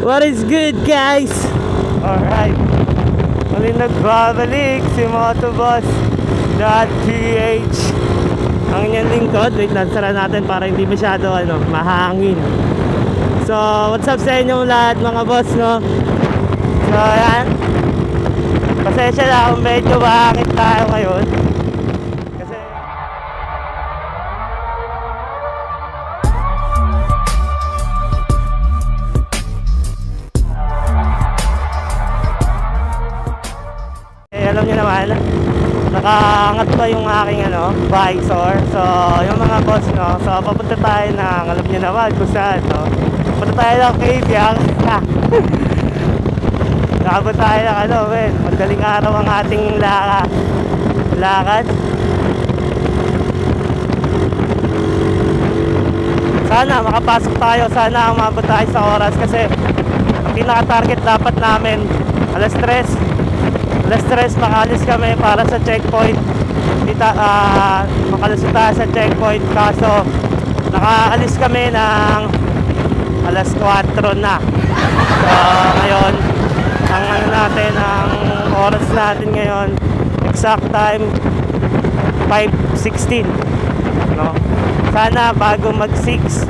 What is good guys? Alright. Muli nagbabalik si Motobus .ph Ang inyong lingkod Wait lang, sara natin para hindi masyado ano, mahangin. So, what's up sa inyong lahat mga boss no? So, ayan. Pasensya na kung medyo bakit tayo ngayon nakaangat pa yung aking ano, visor. So, yung mga boss, no, so papunta tayo ng, alam niyo naman kung saan, no. Punta tayo ng Kabyang. Nakabot tayo ng ano, men, madaling araw ang ating laka, lakad. Sana makapasok tayo, sana umabot tayo sa oras kasi ang pinaka-target dapat namin alas 3 alas 3 makalis kami para sa checkpoint. Dita, ah makalis tayo sa checkpoint. Kaso nakaalis kami ng alas 4 na. So ngayon ang ano natin ang oras natin ngayon exact time 5.16 no? sana bago mag 6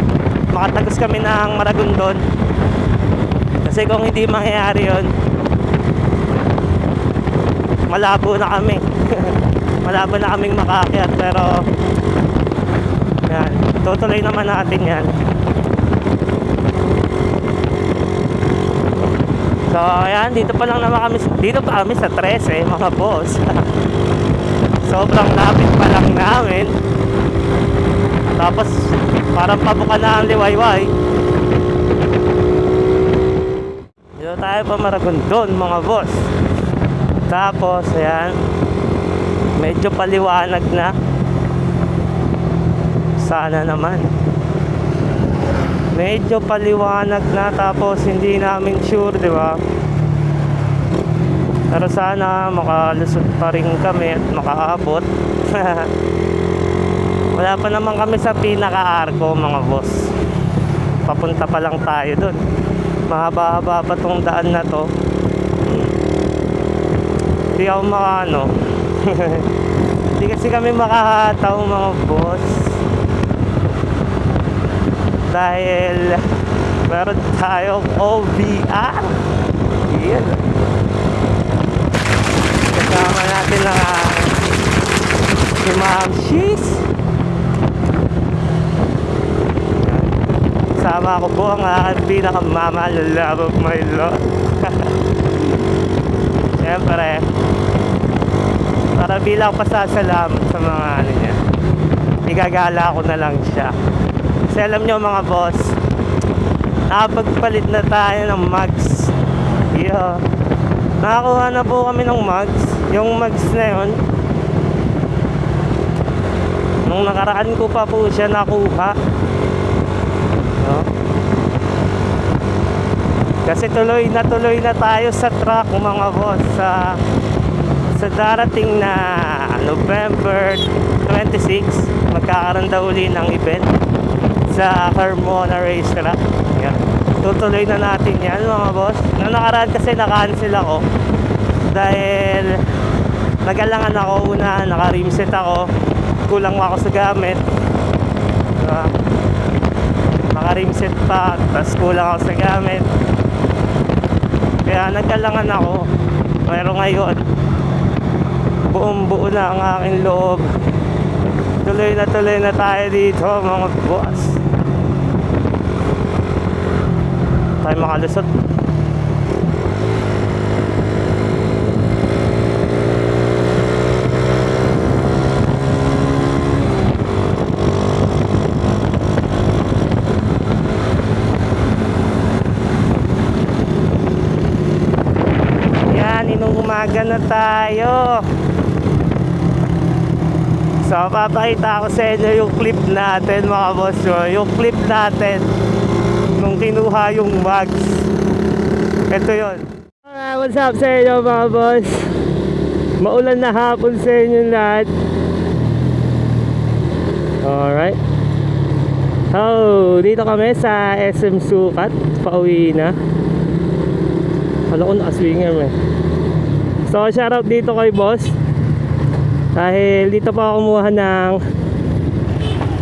makatagos kami ng Maragondon. Kasi kung hindi mangyayari yon malabo na kami. Malabo na kaming makaakyat pero yan. Tutuloy naman natin yan. So ayan dito pa lang naman kami dito pa kami sa 13 mga boss. Sobrang lapit pa lang namin. Tapos parang pabuka na ang liwayway. Dito tayo pa Maragondon mga boss tapos, ayan. Medyo paliwanag na. Sana naman. Medyo paliwanag na tapos hindi namin sure, di ba? Pero sana makalusot pa rin kami at makaabot. Wala pa naman kami sa pinaka-arko, mga boss. Papunta pa lang tayo dun. Mahaba-haba pa tong daan na to hindi ako makaano hindi kasi kami makahataw mga boss. Dahil meron tayong OVR yan kasama natin na si Ma'am Shiz Sama ko po ang na love of my lord Siyempre, para bilang pasasalamat sa mga ano niya, igagala ko na lang siya. Kasi alam nyo mga boss, nakapagpalit na tayo ng mugs. Yeah. Nakakuha na po kami ng mugs. Yung mugs na yun, nung nakaraan ko pa po siya nakuha. Kasi tuloy na tuloy na tayo sa track mga boss sa sa darating na November 26 magkakaroon daw uli ng event sa Carmona Racetrack. Yan. Tutuloy na natin yan mga boss. Noong nakaraan kasi na-cancel ako dahil nagalangan ako una, naka-reset ako, kulang ako sa gamit. Diba? Naka-reset pa, tapos kulang ako sa gamit. Kaya nagkalangan ako. Pero ngayon, buong buo na ang aking loob. Tuloy na tuloy na tayo dito mga boss. Tayo makalusot. Yan, inong umaga na tayo. So, papakita ko sa inyo yung clip natin mga boss. Yung clip natin nung kinuha yung bags. Ito yon. Alright, what's up sa inyo mga boss? Maulan na hapon sa inyo lahat. Alright. So, dito kami sa SM Sukat. Pauwi na. Kala ko naka-swinger mo eh. So, shoutout dito kay boss. Dahil dito pa kumuha ng...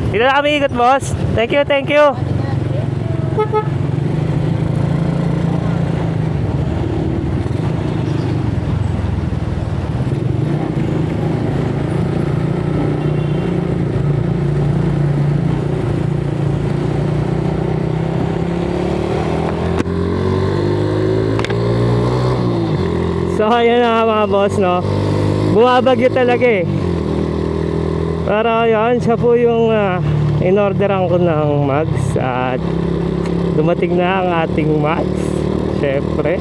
Dito na kami ikot, boss. Thank you, thank you. So ayan na boss no? Bumabagyo talaga eh. Pero ayan siya po yung uh, In-orderan ko ng mags At dumating na ang ating mags Siyempre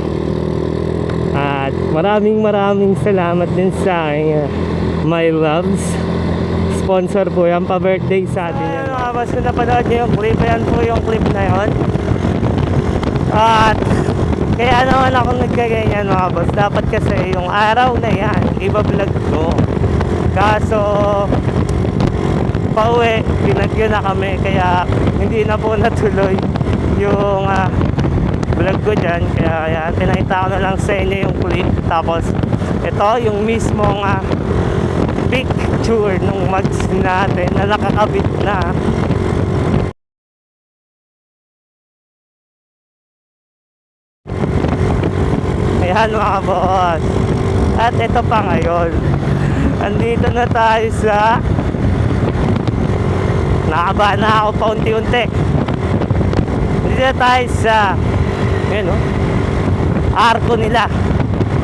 At maraming maraming salamat din sa aking uh, My Loves. Sponsor po yan pa-birthday sa atin yan. Mga boss kung napanood nyo yung clip Ayan po yung clip na yon At kaya naman ako nagkaganyan mga boss. Dapat kasi yung araw na yan, iba-vlog ko. Kaso, pauwi, binagyo na kami. Kaya hindi na po natuloy yung ah, vlog ko dyan. Kaya, kaya tinakita ko na lang sa inyo yung clip. Tapos, ito yung mismong ah, picture nung mags natin na nakakabit na. Ayan mga boss. At ito pa ngayon. Andito na tayo sa Nakabahan na ako paunti-unti. Andito na tayo sa Ayan oh. Arko nila.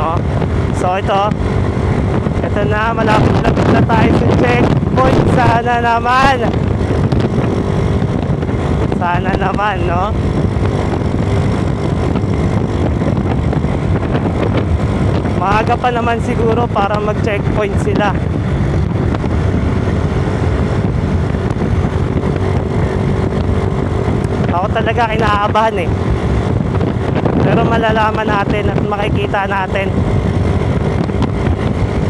No? So ito. Ito na. Malapit na tayo sa checkpoint. Sana naman. Sana naman, no? Maaga pa naman siguro para mag-checkpoint sila. Ako talaga kinakabahan eh. Pero malalaman natin at makikita natin.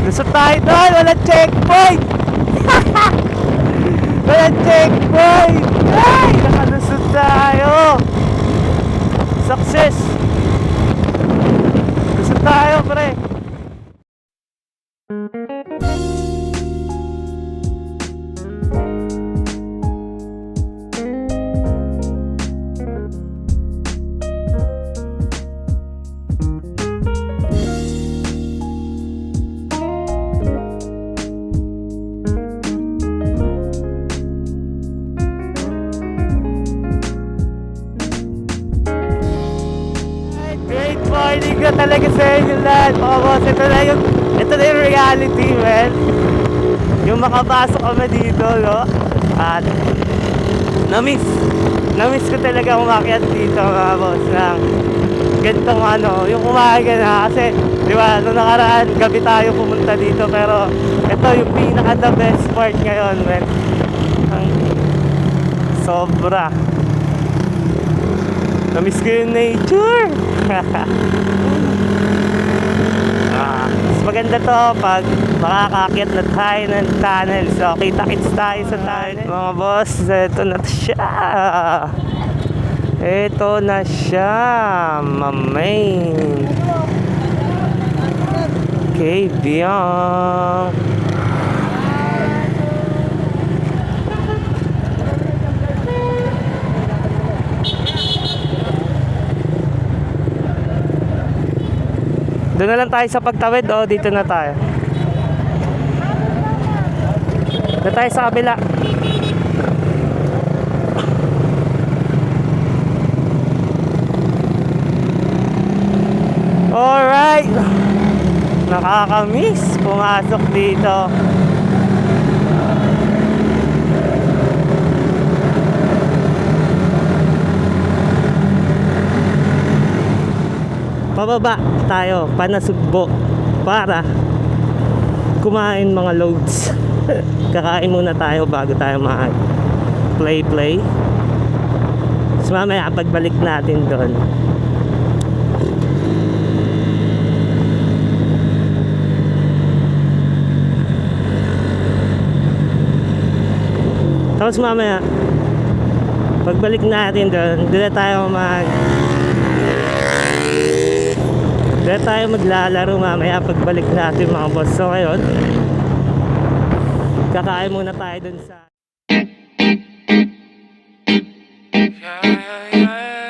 Lusot tayo doon! Walang checkpoint! Walang checkpoint! Ay! Nakalusot tayo! Success! Ka talaga sa inyo lahat mga boss. Ito na yung, ito na yung reality, man. Yung makapasok kami dito, no? At, na-miss. Na-miss ko talaga umakyat dito, mga boss, ng ganitong ano, yung umaga na. Kasi, di ba, nung nakaraan, gabi tayo pumunta dito. Pero, ito yung pinaka the best part ngayon, man. Ang sobra. Namiss ko yung nature. Ah, mas maganda to pag makakakit na tayo ng tunnel. So, kita-kits tayo sa tunnel. Mga boss, ito na siya. Ito na siya, mamain. Okay, Biang. Doon na lang tayo sa pagtawid o dito na tayo. Doon tayo sa kabila. Alright. Nakakamiss pumasok dito. Pababa tayo panasugbo para kumain mga loads. Kakain muna tayo bago tayo mag play play. So mamaya pagbalik natin doon. Tapos mamaya pagbalik natin doon doon tayo mag Kaya tayo maglalaro mamaya pagbalik natin mga boss. So ngayon, kakain muna tayo dun sa... Won't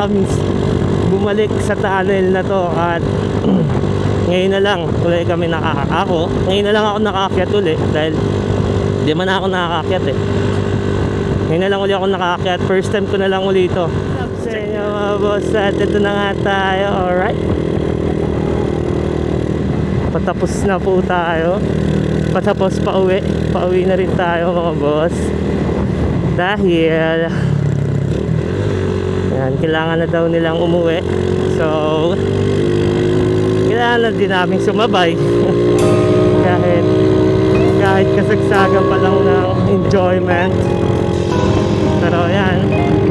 nakakamiss bumalik sa tunnel na to at ngayon na lang ulit kami nakaka ngayon na lang ako nakaakyat ulit dahil di man ako nakakakyat eh. Ngayon na lang ulit ako nakaakyat first time ko na lang ulit ito. Sa inyo mga boss at ito na nga tayo alright? Patapos na po tayo. Patapos pa uwi pa uwi na rin tayo mga boss. Dahil yan, kailangan na daw nilang umuwi. So, kailangan na din namin sumabay. kahit, kahit kasagsagan pa lang ng enjoyment. Pero yan,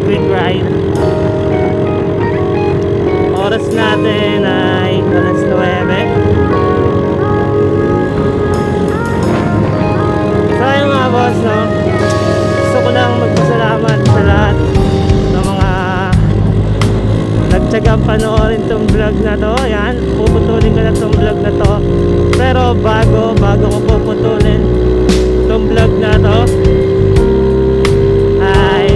quick ride. Oras natin ay alas nagtsagang panoorin tong vlog na to. Yan, puputulin ko na tong vlog na to. Pero bago, bago ko puputulin tong vlog na to, ay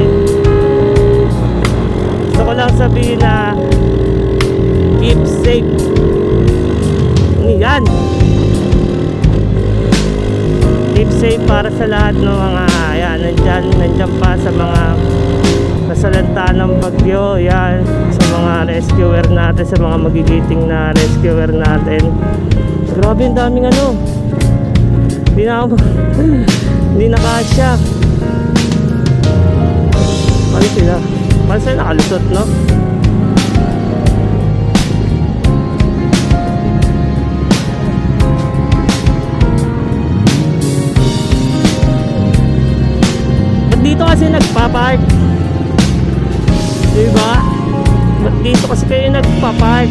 gusto ko lang sabihin na keep safe. Yan. Keep safe para sa lahat ng mga yan, nandyan, nandyan pa sa mga nasalanta ng bagyo, yan, rescuer natin, sa mga magigiting na rescuer natin. Grabe ang daming ano. Hindi na ako, hindi na kasya. Ano sila? Paano sila nakalusot, no? Ba't dito kasi nagpa-park? Diba? Dito kasi kayo nagpa-park?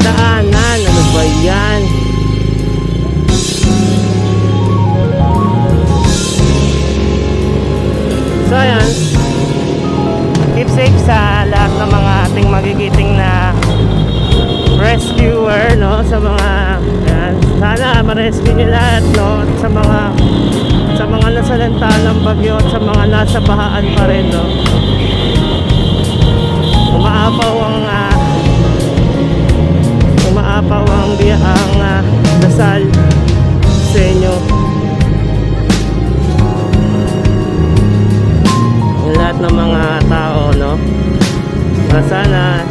Daanan, ano ba yan? So ayan, keep safe sa lahat ng mga ating magigiting na rescuer, no? Sa mga, yan, sana ma-rescue nyo lahat, no? Sa mga sa mga nasalanta ng bagyo at sa mga nasa bahaan pa rin, no? Umaapaw ang ah, umaapaw ang biyahang ah, dasal sa inyo. Ang lahat ng mga tao, no? Na sana